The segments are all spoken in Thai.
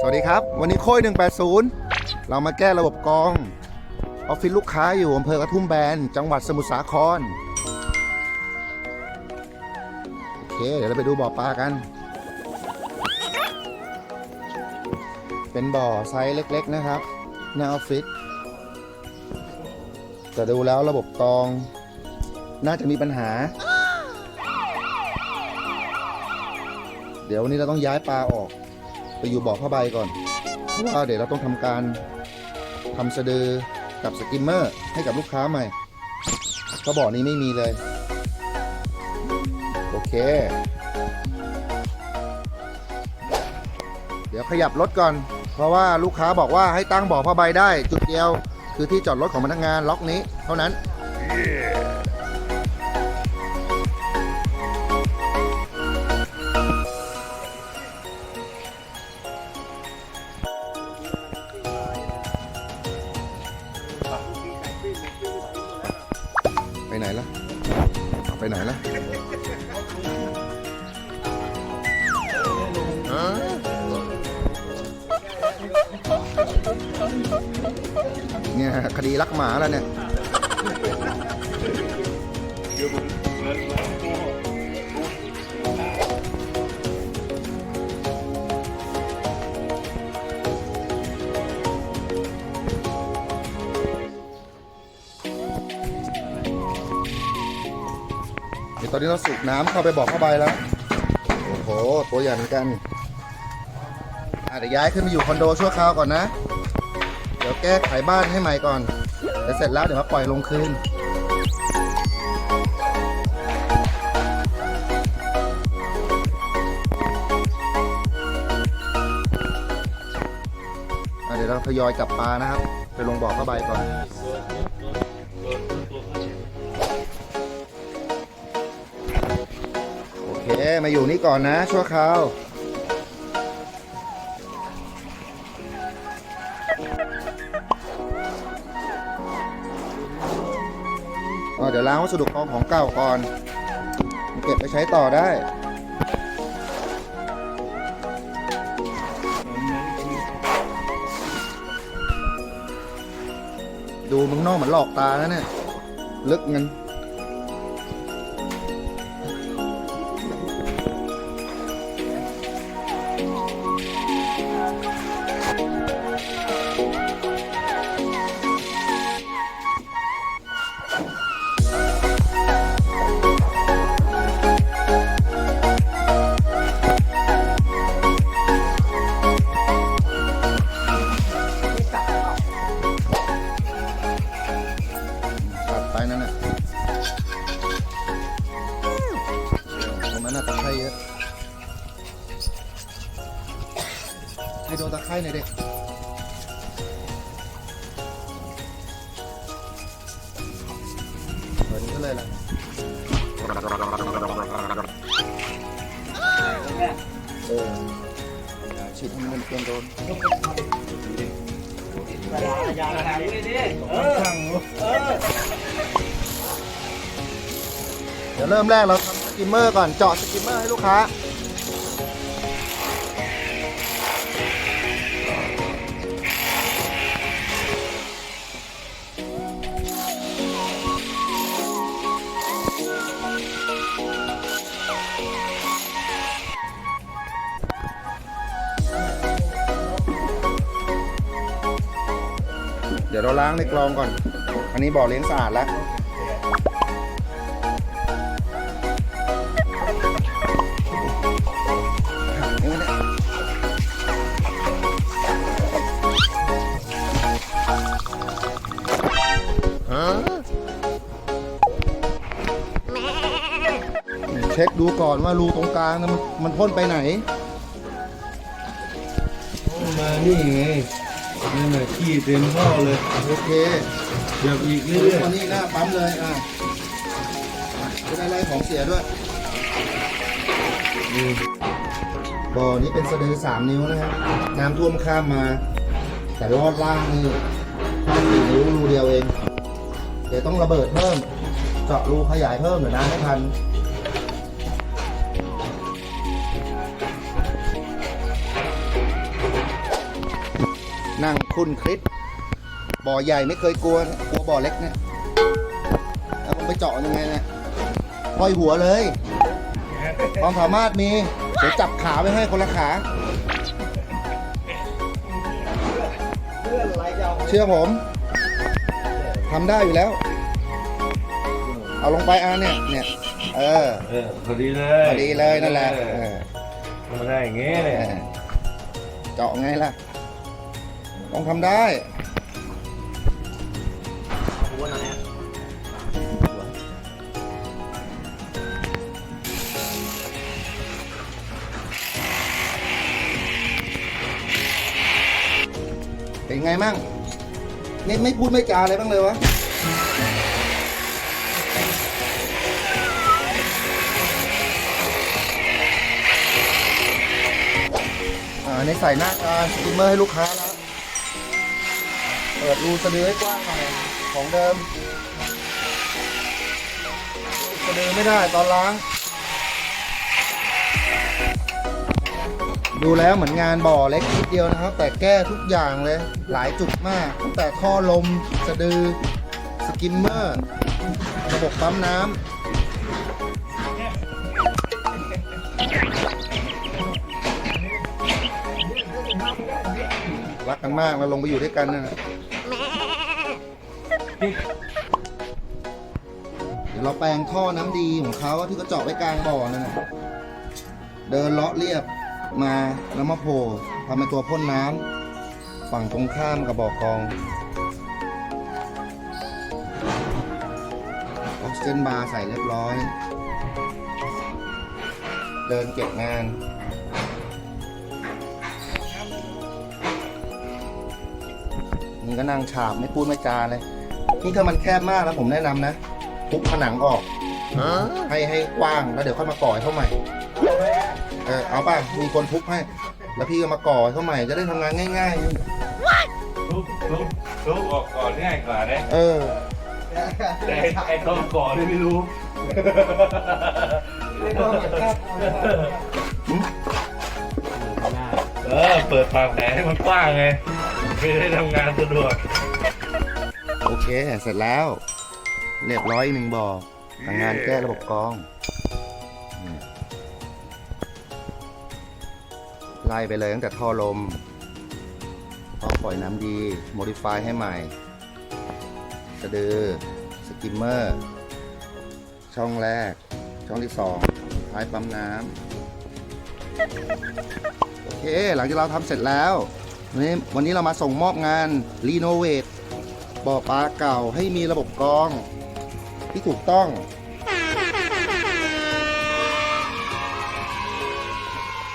สวัสดีครับ วันนี้โค้ย180 เรามาแก้ระบบกอง ออฟฟิศลูกค้าอยู่อำเภอกระทุ่มแบน จังหวัดสมุทรสาคร โอเค เดี๋ยวเราไปดูบ่อปลากัน เป็นบ่อไซส์เล็กๆนะครับในออฟฟิศแต่ดูแล้วระบบกอง น่าจะมีปัญหา เดี๋ยววันนี้เราต้องย้ายปลาออก ไปอยู่บ่อผ้าใบก่อนเพราะว่าเดี๋ยวเราต้องทำการทำสะดือกับสกิมเมอร์ให้กับลูกค้าใหม่เพระบ่อนี้ไม่มีเลย โอเค เดี๋ยวขยับรถก่อน เพราะว่าลูกค้าบอกว่าให้ตั้งบ่อผ้าใบได้ จุดเดียวคือที่จอดรถของพนักงานล็อกนี้ เท่านั้นไไหนละไปไหนละฮะเนี่ยคดีรักหมาแล้วเนี่ย อนนี้เราสูบน้ำเข้าไปบ่อผ้าใบแล้ว โอ้โห ตัวใหญ่เหมือนกันอะเดี๋ยวย้ายขึ้นไปอยู่คอนโดชั่วคราวก่อนนะ เดี๋ยวแก้ไขบ้านให้ใหม่ก่อนเดี๋ยวเสร็จแล้วเดี๋ยวมาปล่อยลงคืนอะเดี๋ยวเราทยอยกลับปลานะครับ ไปลงบ่อผ้าใบก่อน มาอยู่นี่ก่อนนะ ชั่วคราวเดี๋ยวล้างวัสดุกองของเก่าก่อน เก็บไปใช้ต่อได้ดูมึงนอกเหมือนหลอกตานะเนี่ย ลึกเงิน ห้โดนตะไคร้หน่อยดิเปิดนี้ก็เลยล่ะเออฉีดให้มันเปลี่ยนโดนอย่าหาดิดิเออเออเดี๋ยวเริ่มแรกเราทำสกิมเมอร์ก่อนเจาะสกิมเมอร์ให้ลูกค้า ดี๋ยวเราล้างในกรองก่อน อันนี้บ่อเลี้ยงสะอาดแล้วเช็คดูก่อนว่ารูตรงกลางนะมันมันพ่นไปไหน มานี่ไง นี่แหละขี้เต็มท่อเลยโอเคเดี๋ยวอีกดูเรื่อยมานี่หน้าปั๊มเลยอะจะได้ไล่ของเสียด้วยนี่บ่อนี้เป็นสะดือสามนิ้วนะครับน้ำท่วมข้ามมา แต่รอดล่างนี่แค่สี่นิ้วรูเดียวเอง เดี๋ยวต้องระเบิดเพิ่มเจาะรูขยายเพิ่มเดี๋ยวน้ำไม่ทัน นั่งคุ้นคลิปบ่อใหญ่ไม่เคยกลัวนะกลัวบ่อเล็กเนี่ยแล้วผมไปเจาะยังไงเนี่ยห้อยหัวเลย ความสามารถมี เดี๋ยวจับขาไปให้คนละขา เชื่อผมทำได้อยู่แล้ว เอาลงไปอะเนี่ยเนี่ยเออเออพอดีเลยพอดีเลยนั่นแหละเอเอออมาได้อย่างงี้เลยเออเจาะไงล่ะ ต้องทำได้เป็นไงมั่งนี่ไม่พูดไม่จาอะไรบ้างเลยวะ อ่าในใส่หน้าการสกิมเมอร์ให้ลูกค้าแล้ว ปิดรูสะดือให้กว้างหน่อยของเดิมสะดือไม่ได้ตอนล้าง ดูแล้วเหมือนงานบ่อเล็กนิดเดียวนะครับ แต่แก้ทุกอย่างเลยหลายจุดมากตั้งแต่ท่อลมสะดือสกิมเมอร์ ระบบปั๊มน้ำรักกันมากเราลงไปอยู่ด้วยกันนะ เดี๋ยวเราแปลงท่อน้ำดีของเขาที่เขาเจาะไว้กลางบ่อนั่นนะเดินเลาะเรียบมาแล้วมาโผล่ทำเป็นตัวพ่นน้ำฝั่งตรงข้ามกับบ่อกองออกซิเจนบาร์ใส่เรียบร้อย เดินเก็บงานมึงก็นั่งฉาบไม่พูดไม่จาเลย นี่ถ้ามันแคบมากแล้วผมแนะนำนะทุบผนังออกให้ให้กว้างแล้วเดี๋ยวค่อยมาก่อให้เข้าใหม่ เออเอาป่ะมีคนทุบให้ แล้วพี่ก็มาก่อให้เข้าใหม่จะได้ทำงานง่าย ทุบทุบทุบออกก่อนง่ายกว่านะๆ เออ แต่ไอ้ไอ้ตอนก่อนนี่ไม่รู้ เออ เปิดปากแผลให้มันกว้างไง ไม่ได้ทำงานสะดวก โอเค เสร็จแล้ว เรียบร้อยอีกหนึ่งบ่อทำงานแก้ระบบกรองไล่ไปเลยตั้งแต่ท่อลมท่อปล่อยน้ำดี modify ให้ใหม่ สะดือ สกิมเมอร์ ช่องแรก ช่องที่สองท้ายปั๊มน้ำ โอเค หลังจากเราทำเสร็จแล้ว วันนี้วันนี้เรามาส่งมอบงานรีโนเวท บ่อปลาเก่าให้มีระบบกรอง ที่ถูกต้อง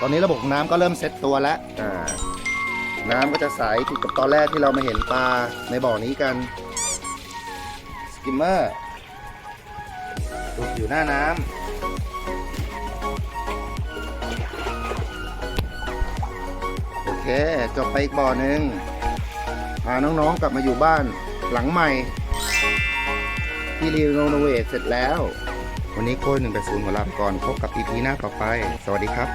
ตอนนี้ระบบน้ำก็เริ่มเซ็ตตัวแล้วน้ำก็จะใสผิดกับตอนแรกที่เรามาเห็นปลาในบ่อนี้กัน สกิมเมอร์ดูอยู่หน้าน้ำโอเคจบไปอีกบ่อหนึ่งพาน้องๆกลับมาอยู่บ้าน หลังใหม่ที่รีโนเวทเสร็จแล้ว วันนี้โค้ดหนึ่งแปดศูนย์ของลาไปก่อนพบกับอีพีหน้าต่อไป สวัสดีครับ